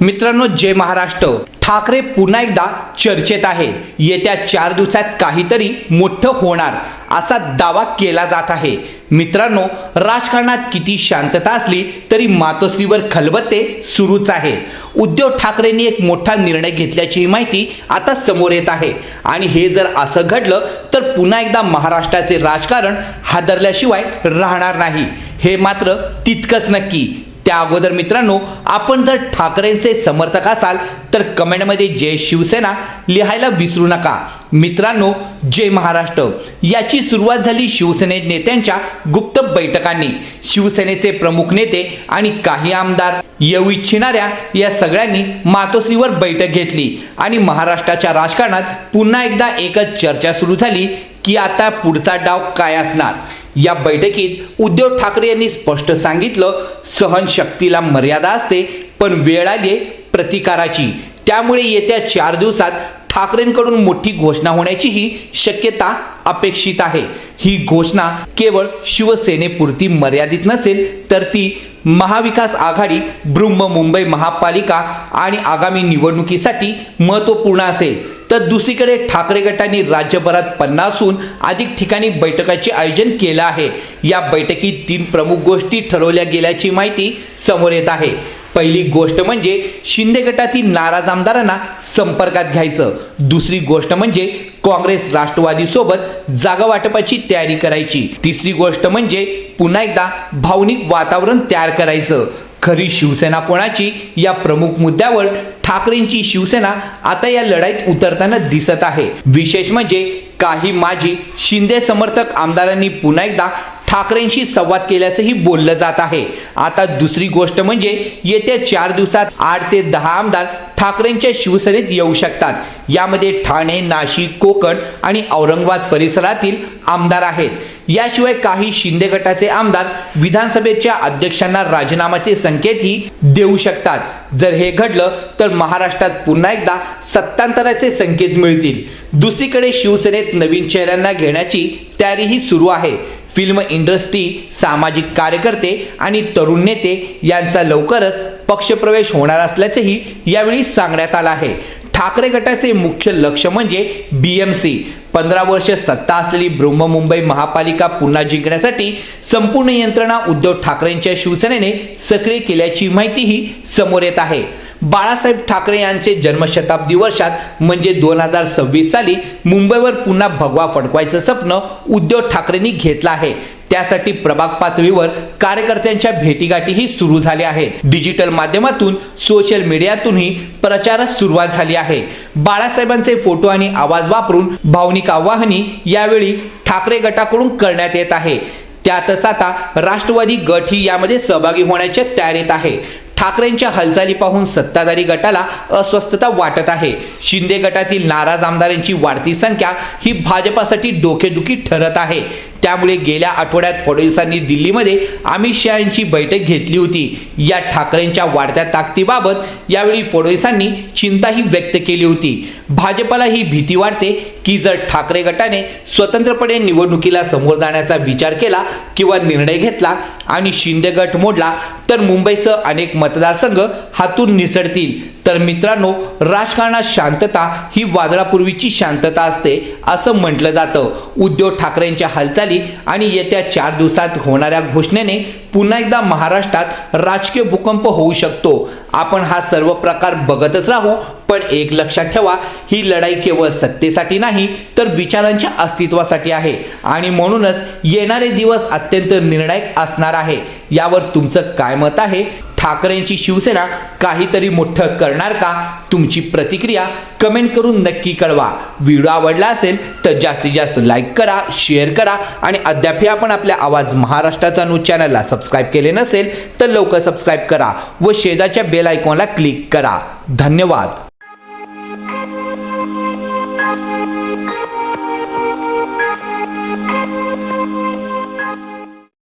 मित्रांनो जय महाराष्ट्र. ठाकरे पुन्हा एकदा चर्चेत आहे. येत्या चार दिवसात काहीतरी मोठं होणार असा दावा केला जात आहे. मित्रांनो राजकारणात किती शांतता असली तरी मातोश्रीवर खलबत्ते सुरूच आहे. उद्धव ठाकरेंनी एक मोठा निर्णय घेतल्याची माहिती आता समोर येत आहे. आणि हे जर असं घडलं तर पुन्हा एकदा महाराष्ट्राचे राजकारण हादरल्याशिवाय राहणार नाही. हे मात्र तितकंच नक्की. त्या अगोदर मित्रांनो आपण जर ठाकरेंचे समर्थक असाल तर कमेंटमध्ये जय शिवसेना लिहायला विसरू नका. मित्रांनो जय महाराष्ट्र. याची सुरुवात झाली शिवसेने नेत्यांच्या गुप्त बैठकांनी. शिवसेनेचे प्रमुख नेते आणि काही आमदार येऊ इच्छिणाऱ्या या सगळ्यांनी मातोश्रीवर बैठक घेतली आणि महाराष्ट्राच्या राजकारणात पुन्हा एकदा एकच चर्चा सुरू झाली की आता पुढचा डाव काय असणार? या बैठकीत उद्धव ठाकरे यांनी स्पष्ट सांगितलं सहनशक्तीला मर्यादा असते पण वेळ आली प्रतिकाराची. त्यामुळे येत्या चार दिवसात ठाकरेंकडून मोठी घोषणा होण्याचीही शक्यता अपेक्षित आहे. ही घोषणा केवळ शिवसेनेपुरती मर्यादित नसेल तर ती महाविकास आघाडी बृंम मुंबई महापालिका आणि आगामी निवडणुकीसाठी महत्त्वपूर्ण असेल. तर दुसरीकडे ठाकरे गटांनी राज्यभरात पन्नासहून अधिक ठिकाणी बैठकाचे आयोजन केलं आहे. या बैठकीत तीन प्रमुख गोष्टी ठरवल्या गेल्याची माहिती समोर येत आहे. पहिली गोष्ट म्हणजे शिंदे गटातील नाराज आमदारांना संपर्कात घ्यायचं. दुसरी गोष्ट म्हणजे काँग्रेस राष्ट्रवादी सोबत जागा वाटपाची तयारी करायची. तिसरी गोष्ट म्हणजे पुन्हा एकदा भावनिक वातावरण तयार करायचं. खरी शिवसेना कोणाची? या प्रमुख मुद्द्यावर ठाकरेंची शिवसेना आता या लढाईत उतरताना दिसत आहे. विशेष म्हणजे काही माजी शिंदे समर्थक आमदारांनी पुन्हा एकदा ठाकरेंशी संवाद केल्याचंही बोललं जात आहे. आता दुसरी गोष्ट म्हणजे येत्या चार दिवसात आठ ते दहा आमदार ठाकरेंच्या शिवसेनेत येऊ शकतात. यामध्ये ठाणे नाशिक कोकण आणि औरंगाबाद परिसरातील आमदार आहेत. याशिवाय काही शिंदे गटाचे आमदार विधानसभेच्या अध्यक्षांना राजीनामाचे संकेतही देऊ शकतात. जर हे घडलं तर महाराष्ट्रात पुन्हा एकदा सत्तांतराचे संकेत मिळतील. दुसरीकडे शिवसेनेत नवीन चेहऱ्यांना घेण्याची तयारीही सुरू आहे. फिल्म इंडस्ट्री सामाजिक कार्यकर्ते आणि तरुण नेते यांचा लवकरच पक्षप्रवेश होणार असल्याचेही यावेळी सांगण्यात आलं आहे. ठाकरे गटाचे मुख्य लक्ष म्हणजे बी एम सी पंधरा वर्ष सत्ता असलेली बृहमुंबई महापालिका पुन्हा जिंकण्यासाठी संपूर्ण यंत्रणा उद्धव ठाकरेंच्या शिवसेनेने सक्रिय केल्याची माहितीही समोर येत आहे. बाळासाहेब ठाकरे यांचे जन्मशताब्दी वर्षात म्हणजे दोन हजार सव्वीस साली मुंबईवर पुन्हा भगवा फडकवायचं स्वप्न उद्धव ठाकरेंनी घेतलं आहे. त्यासाठी प्रभाग पातळीवर कार्यकर्त्यांच्या भेटीगाठीही सुरू झाल्या आहेत डिजिटल माध्यमातून सोशल मीडियातूनही प्रचारास सुरुवात झाली आहे. बाळासाहेबांचे फोटो आणि आवाज वापरून भावनिक आवाहनी यावेळी ठाकरे गटाकडून करण्यात येत आहे. त्यातच आता राष्ट्रवादी गट ही यामध्ये सहभागी होण्याच्या तयारीत आहे. ठाकरेंच्या हालचाली पाहून सत्ताधारी गटाला अस्वस्थता वाटत आहे. शिंदे गटातील नाराज आमदारांची वाढती संख्या ही भाजपासाठी डोकेदुखी ठरत आहे. त्यामुळे गेल्या आठवड्यात फडणवीसांनी दिल्लीमध्ये अमित शहा यांची बैठक घेतली होती. या ठाकरेंच्या वाढत्या ताकदीबाबत यावेळी फडणवीसांनी चिंताही व्यक्त केली होती. भाजपाला ही भीती वाटते की जर ठाकरे गटाने स्वतंत्रपणे निवडणुकीला समोर जाण्याचा विचार केला किंवा निर्णय घेतला आणि शिंदे गट मोडला तर मुंबईसह अनेक मतदारसंघ हातून निसटतील तर मित्रांनो राजकारणात शांतता ही वादळापूर्वीची शांतता असते असं म्हटलं जातं. उद्धव ठाकरेंच्या हालचाली आणि येत्या चार दिवसात होणाऱ्या घोषणेने पुन्हा एकदा महाराष्ट्रात राजकीय भूकंप होऊ शकतो. आपण हा सर्व प्रकार बघतच राहू. पण एक लक्षात ठेवा ही लढाई केवळ सत्तेसाठी नाही तर विचारांच्या अस्तित्वासाठी आहे. आणि म्हणूनच येणारे दिवस अत्यंत निर्णायक असणार आहे. यावर तुमचं काय मत आहे? ठाकरेंची शिवसेना काहीतरी मोठं करणार का? तुमची प्रतिक्रिया कमेंट करून नक्की कळवा. व्हिडिओ आवडला असेल तर जास्तीत जास्त लाईक करा शेअर करा आणि अद्यापही आपण आपल्या आवाज महाराष्ट्राचा न्यूज चॅनलला सबस्क्राईब केले नसेल तर लवकर सबस्क्राईब करा व शेजाच्या बेल आयकॉनला क्लिक करा. धन्यवाद.